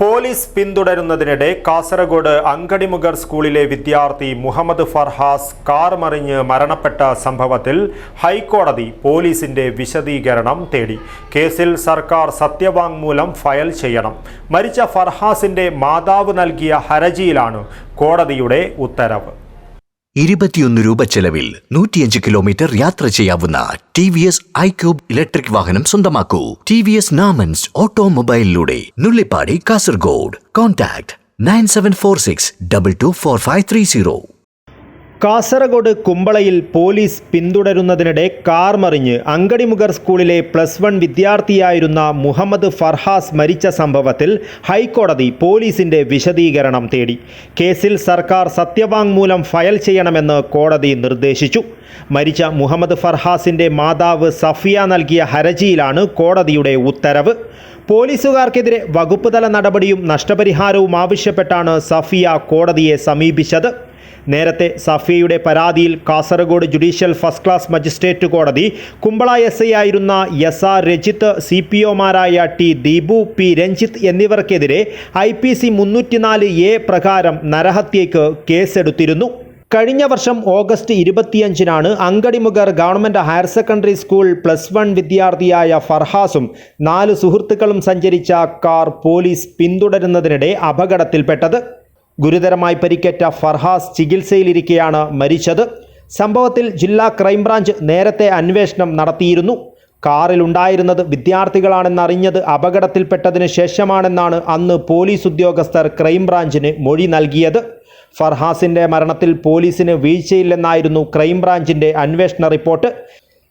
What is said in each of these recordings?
Police പിന്തുടരുന്നതിനിടെ Kasaragod അങ്കടിമുഗർ സ്കൂളിലെ വിദ്യാർത്ഥി Muhammad Farhas car മറിഞ്ഞ് മരണപ്പെട്ട സംഭവത്തിൽ ഹൈക്കോടതി പോലീസിന്റെ വിശദീകരണം തേടി. കേസിൽ സർക്കാർ സത്യവാങ്മൂലം ഫയൽ ചെയ്യണം. മരിച്ച ഫർഹാസിന്റെ മാതാവ് നൽകിയ ഹർജിയിലാണ് കോടതിയുടെ ഉത്തരവ്. ഇരുപത്തിയൊന്ന് രൂപ ചെലവിൽ നൂറ്റിയഞ്ച് കിലോമീറ്റർ യാത്ര ചെയ്യാവുന്ന T V S iQube electric വാഹനം സ്വന്തമാക്കൂ. T V S നാമൻസ് ഓട്ടോമൊബൈലിലൂടെ Nullippady Kasaragod. Contact nine seven four six double two four five three zero. Kasaragod കുമ്പളയിൽ police പിന്തുടരുന്നതിനിടെ കാർ മറിഞ്ഞ് അങ്കടിമുഗർ സ്കൂളിലെ പ്ലസ് വൺ വിദ്യാർത്ഥിയായിരുന്ന മുഹമ്മദ് ഫർഹാസ് മരിച്ച സംഭവത്തിൽ ഹൈക്കോടതി പോലീസിന്റെ വിശദീകരണം തേടി. കേസിൽ സർക്കാർ സത്യവാങ്മൂലം ഫയൽ ചെയ്യണമെന്ന് കോടതി നിർദ്ദേശിച്ചു. മരിച്ച മുഹമ്മദ് ഫർഹാസിന്റെ മാതാവ് സഫിയ നൽകിയ ഹർജിയിലാണ് കോടതിയുടെ ഉത്തരവ്. പോലീസുകാർക്കെതിരെ വകുപ്പ് തല നടപടിയും നഷ്ടപരിഹാരവും ആവശ്യപ്പെട്ടാണ് സഫിയ കോടതിയെ സമീപിച്ചത്. നേരത്തെ സഫിയയുടെ പരാതിയിൽ Kasaragod judicial first class magistrate കോടതി കുമ്പള എസ് ഐ ആയിരുന്ന S R Rajith C P ഒമാരായ T Deepu P Ranjith എന്നിവർക്കെതിരെ ഐ പി സി മുന്നൂറ്റിനാല് എ പ്രകാരം നരഹത്യയ്ക്ക് കേസെടുത്തിരുന്നു. കഴിഞ്ഞ വർഷം August ഇരുപത്തിയഞ്ചിനാണ് Angadimogar government higher secondary school plus one വിദ്യാർത്ഥിയായ ഫർഹാസും നാല് സുഹൃത്തുക്കളും സഞ്ചരിച്ച കാർ പോലീസ് പിന്തുടരുന്നതിനിടെ അപകടത്തിൽപ്പെട്ടത്. ഗുരുതരമായി പരിക്കേറ്റ ഫർഹാസ് ചികിത്സയിലിരിക്കെയാണ് മരിച്ചത്. സംഭവത്തിൽ ജില്ലാ ക്രൈംബ്രാഞ്ച് നേരത്തെ അന്വേഷണം നടത്തിയിരുന്നു. കാറിലുണ്ടായിരുന്നത് വിദ്യാർത്ഥികളാണെന്നറിഞ്ഞത് അപകടത്തിൽപ്പെട്ടതിന് ശേഷമാണെന്നാണ് അന്ന് പോലീസ് ഉദ്യോഗസ്ഥർ ക്രൈംബ്രാഞ്ചിന് മൊഴി നൽകിയത്. ഫർഹാസിന്റെ മരണത്തിൽ പോലീസിന് വീഴ്ചയില്ലെന്നായിരുന്നു ക്രൈംബ്രാഞ്ചിന്റെ അന്വേഷണ റിപ്പോർട്ട്.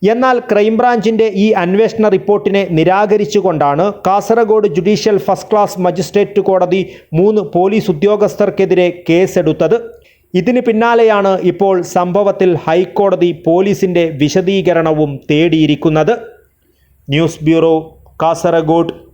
എന്നാൽ ക്രൈംബ്രാഞ്ചിന്റെ ഈ അന്വേഷണ റിപ്പോർട്ടിനെ നിരാകരിച്ചുകൊണ്ടാണ് Kasaragod judicial first class magistrate കോടതി മൂന്ന് പോലീസ് ഉദ്യോഗസ്ഥർക്കെതിരെ കേസെടുത്തത്. ഇതിന് പിന്നാലെയാണ് ഇപ്പോൾ സംഭവത്തിൽ ഹൈക്കോടതി പോലീസിന്റെ വിശദീകരണവും തേടിയിരിക്കുന്നത്. News bureau Kasaragod.